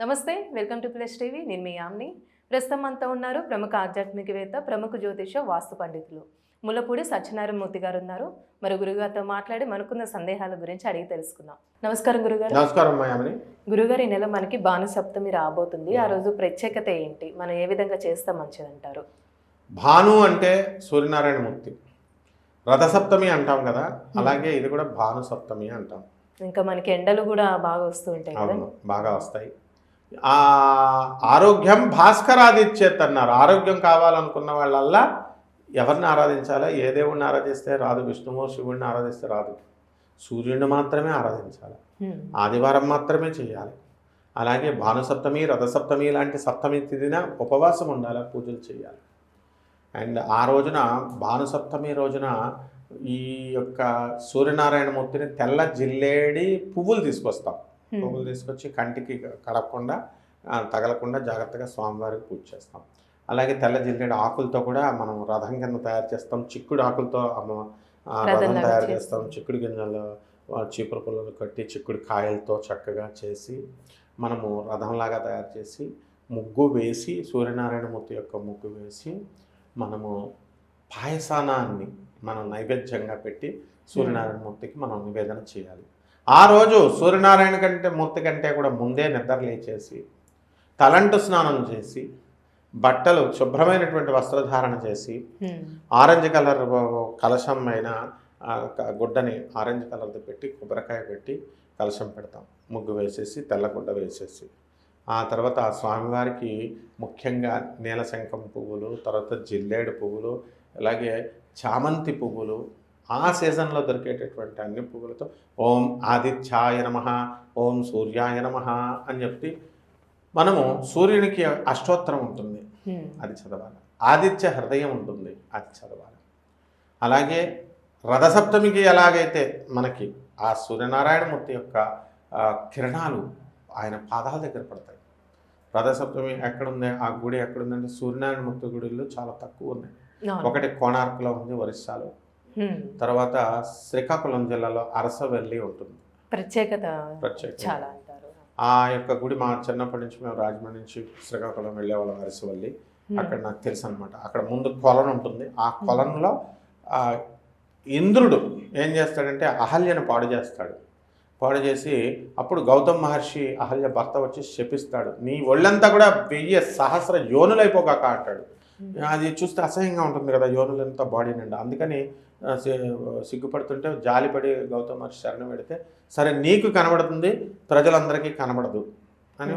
నమస్తే welcome to plus TV. నేను మీ యామ్ని. ప్రస్తుతం అంతా ఉన్నారు ప్రముఖ ఆధ్యాత్మికవేత్త ప్రముఖ జ్యోతిష వాస్తు పండితులు. ముల్లపూడి సత్యనారాయణ మూర్తి గారు ఉన్నారు మరి గురుగారితో మాట్లాడి మనకున్న సందేహాల గురించి అడిగి తెలుసుకుందాం. నమస్కారం గురుగారు. నమస్కారం గురుగారు ఈ నెల మనకి భాను సప్తమి రాబోతుంది. ఆ రోజు ప్రత్యేకత ఏంటి? మనం ఏ విధంగా చేస్తే మంచిదంటారు భాను అంటే సూర్యనారాయణ మూర్తి. రథసప్తమి అంటాం కదా. అలాగే ఇది కూడా భాను సప్తమి అంటాం. ఇంకా మనకి ఎండలు కూడా బాగా వస్తూ ఉంటాయి అవును బాగా వస్తాయి. ఆరోగ్యం భాస్కరాదిచ్చేత్ అన్నారు ఆరోగ్యం కావాలనుకున్న వాళ్ళల్లా ఎవరిని ఆరాధించాలా? ఏ దేవుడిని ఆరాధిస్తే రాదు విష్ణువు శివుడిని ఆరాధిస్తే రాదు. సూర్యుడిని మాత్రమే ఆరాధించాలి. ఆదివారం మాత్రమే చేయాలి. అలాగే భానుసప్తమి రథసప్తమి లాంటి సప్తమి తిదిన ఉపవాసం ఉండాలి పూజలు చేయాలి. అండ్ ఆ రోజున భానుసప్తమి రోజున ఈ యొక్క సూర్యనారాయణ మూర్తిని తెల్ల జిల్లేడి పువ్వులు తీసుకొస్తాం. పువ్వులు తీసుకొచ్చి కంటికి కడపకుండా తగలకుండా జాగ్రత్తగా స్వామివారికి పూజ చేస్తాం. అలాగే తెల్ల జిల్లేడు ఆకులతో కూడా మనం రథం కింద తయారు చేస్తాం. చిక్కుడు ఆకులతో రథం తయారు చేస్తాం. చిక్కుడు గింజలు చీపురు పుల్లలు కట్టి చిక్కుడు కాయలతో చక్కగా చేసి మనము రథంలాగా తయారు చేసి ముగ్గు వేసి సూర్యనారాయణ మూర్తి యొక్క ముగ్గు వేసి మనము పాయసానాన్ని మనం నైవేద్యంగా పెట్టి సూర్యనారాయణ మూర్తికి మనం నివేదన చేయాలి. ఆ రోజు సూర్యనారాయణ కంటే మూర్తి కంటే కూడా ముందే నిద్ర లేచేసి తలంటు స్నానం చేసి బట్టలు శుభ్రమైనటువంటి వస్త్రధారణ చేసి. ఆరెంజ్ కలర్ కలశం అయిన గుడ్డని ఆరెంజ్ కలర్ది పెట్టి కొబ్బరికాయ పెట్టి కలశం పెడతాం ముగ్గు వేసేసి తెల్ల గుడ్డ వేసేసి ఆ తర్వాత ఆ స్వామివారికి ముఖ్యంగా నీలశంఖం పువ్వులు తర్వాత జిల్లేడు పువ్వులు అలాగే చామంతి పువ్వులు ఆ సీజన్లో దొరికేటటువంటి అన్ని పువ్వులతో ఓం ఆదిత్యాయ నమ ఓం సూర్యాయ నమ అని చెప్పి మనము సూర్యునికి అష్టోత్తరం ఉంటుంది. అది చదవాలి. ఆదిత్య హృదయం ఉంటుంది. అది చదవాలి. అలాగే రథసప్తమికి ఎలాగైతే మనకి ఆ సూర్యనారాయణమూర్తి యొక్క కిరణాలు ఆయన పాదాల దగ్గర పడతాయి. రథసప్తమి ఎక్కడుంది? ఆ గుడి ఎక్కడుందంటే సూర్యనారాయణమూర్తి గుడిలో చాలా తక్కువ ఉన్నాయి. ఒకటి కోణార్కులో ఉంది ఒరిస్సాలో. తర్వాత శ్రీకాకుళం జిల్లాలో అరసవెల్లి ఉంటుంది. ప్రత్యేకత ప్రత్యేక చాలా అంటారు. ఆ యొక్క గుడి మా చిన్నప్పటి నుంచి మేము రాజమండ్రి నుంచి శ్రీకాకుళం వెళ్ళేవాళ్ళం అరసవల్లి. అక్కడ నాకు తెలుసు అనమాట అక్కడ ముందు కొలను ఉంటుంది. ఆ కొలంలో ఆ ఇంద్రుడు ఏం చేస్తాడంటే అహల్యను పాడు చేస్తాడు. పాడు చేసి అప్పుడు గౌతమ్ మహర్షి అహల్య భర్త వచ్చి శపిస్తాడు. నీ ఒళ్ళంతా కూడా వెయ్యి సహస్ర యోనులైపోగాక అంటాడు. అది చూస్తే అసహ్యంగా ఉంటుంది కదా యోనులంతా బాడీ నిండా. అందుకని సిగ్గుపడుతుంటే జాలిపడి గౌతమ్ మహర్షి శరణం పెడితే సరే నీకు కనబడుతుంది ప్రజలందరికీ కనబడదు అని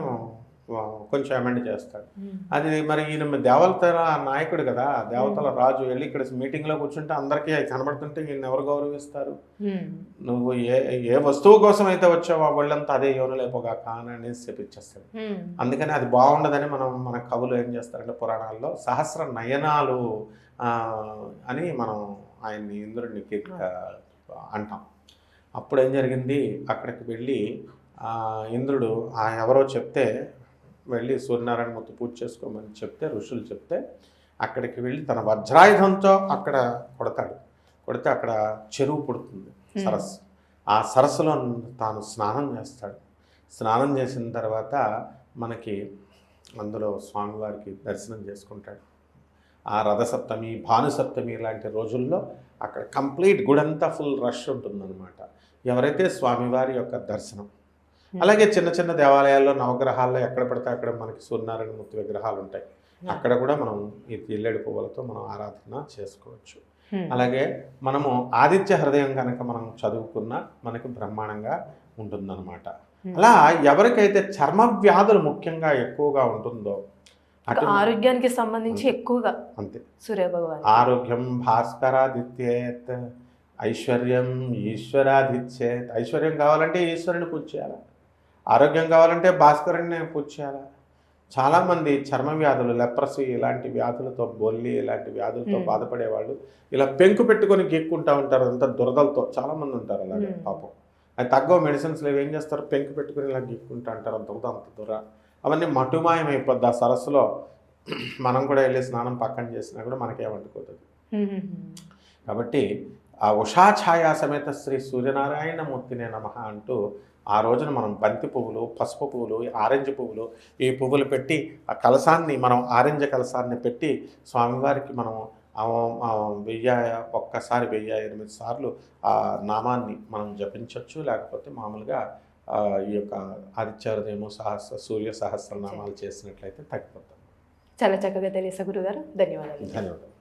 కొంచెం అమెండ్ చేస్తాడు. అది మరి ఈయన దేవతల నాయకుడు కదా దేవతల రాజు వెళ్ళి ఇక్కడ మీటింగ్లో కూర్చుంటే అందరికీ కనబడుతుంటే ఈయన ఎవరు గౌరవిస్తారు. నువ్వు ఏ ఏ వస్తువు కోసం అయితే వచ్చావో ఆ ఒళ్ళంతా అదే ఎవరులేపోగా కానని చెప్పించేస్తాడు. హ్మ్. అందుకని అది బాగుండదని మనం మన కవులు ఏం చేస్తారంటే పురాణాల్లో సహస్ర నయనాలు ఆ, అని మనం ఆయన్ని ఇంద్రుడిని అంటాం. అప్పుడు ఏం జరిగింది? అక్కడికి వెళ్ళి ఆ, ఇంద్రుడు ఆ ఎవరో చెప్తే వెళ్ళి సూర్యనారాయణ మూర్తి పూజ చేసుకోమని చెప్తే ఋషులు చెప్తే అక్కడికి వెళ్ళి తన వజ్రాయుధంతో అక్కడ కొడతాడు. కొడితే అక్కడ చెరువు పుడుతుంది సరస్సు. ఆ సరస్సులో తాను స్నానం చేస్తాడు. స్నానం చేసిన తర్వాత మనకి అందులో స్వామివారికి దర్శనం చేసుకుంటాడు. ఆ రథసప్తమి భానుసప్తమి లాంటి రోజుల్లో అక్కడ కంప్లీట్ గుడంతా ఫుల్ రష్ ఉంటుందన్నమాట. ఎవరైతే స్వామివారి యొక్క దర్శనం అలాగే చిన్న చిన్న దేవాలయాల్లో నవగ్రహాల్లో ఎక్కడ పడితే అక్కడ మనకి సూర్యనారాయణ మూర్తి విగ్రహాలు ఉంటాయి. అక్కడ కూడా మనం ఈ ఎల్లెడి పువ్వులతో మనం ఆరాధన చేసుకోవచ్చు. అలాగే మనము ఆదిత్య హృదయం కనుక మనం చదువుకున్నా మనకి బ్రహ్మాండంగా ఉంటుందన్నమాట. అలా ఎవరికైతే చర్మ వ్యాధులు ముఖ్యంగా ఎక్కువగా ఉంటుందో అటు ఆరోగ్యానికి సంబంధించి ఎక్కువగా అంతే. సూర్య భగవాన్ ఆరోగ్యం భాస్కరాదిత్యేత్ ఐశ్వర్యం ఈశ్వరాదిత్యేత్ ఐశ్వర్యం కావాలంటే ఈశ్వరుని పూజ చేయాలి? ఆరోగ్యం కావాలంటే భాస్కరుని పూజ చేయాలి? చాలామంది చర్మ వ్యాధులు లెప్రసీ ఇలాంటి వ్యాధులతో బొల్లి ఇలాంటి వ్యాధులతో. బాధపడేవాళ్ళు ఇలా పెంకు పెట్టుకొని గీక్కుంటా ఉంటారు. అంత దురదలతో చాలామంది ఉంటారు అలాగే. పాపం. అది తగ్గవ మెడిసిన్స్ ఏం చేస్తారు? పెంకు పెట్టుకుని ఇలా గీక్కుంటా అంటారు అంత అంత దూర అవన్నీ మటుమాయం అయిపోద్ది ఆ సరస్సులో మనం కూడా వెళ్ళి స్నానం పక్కన చేసినా కూడా మనకేమంటుకోతుంది. కాబట్టి ఆ ఉషాఛాయా సమేత శ్రీ సూర్యనారాయణ మూర్తినే నమ అంటూ ఆ రోజున మనం బంతి పువ్వులు పసుపు పువ్వులు ఆరెంజ్ పువ్వులు ఈ పువ్వులు పెట్టి ఆ కలసాన్ని మనం ఆరెంజ్ కలసాన్ని పెట్టి స్వామివారికి మనం వెయ్యి ఒక్కసారి వెయ్యి ఎనిమిది సార్లు ఆ నామాన్ని మనం జపించవచ్చు లేకపోతే మామూలుగా ఈ యొక్క ఆదిత్యహృదయము సహస్ర సూర్య సహస్రనామాలు చేసినట్లయితే తగ్గిపోతాం. చాలా చక్కగా తెలియసా గురుగారు. ధన్యవాదాలు. ధన్యవాదాలు.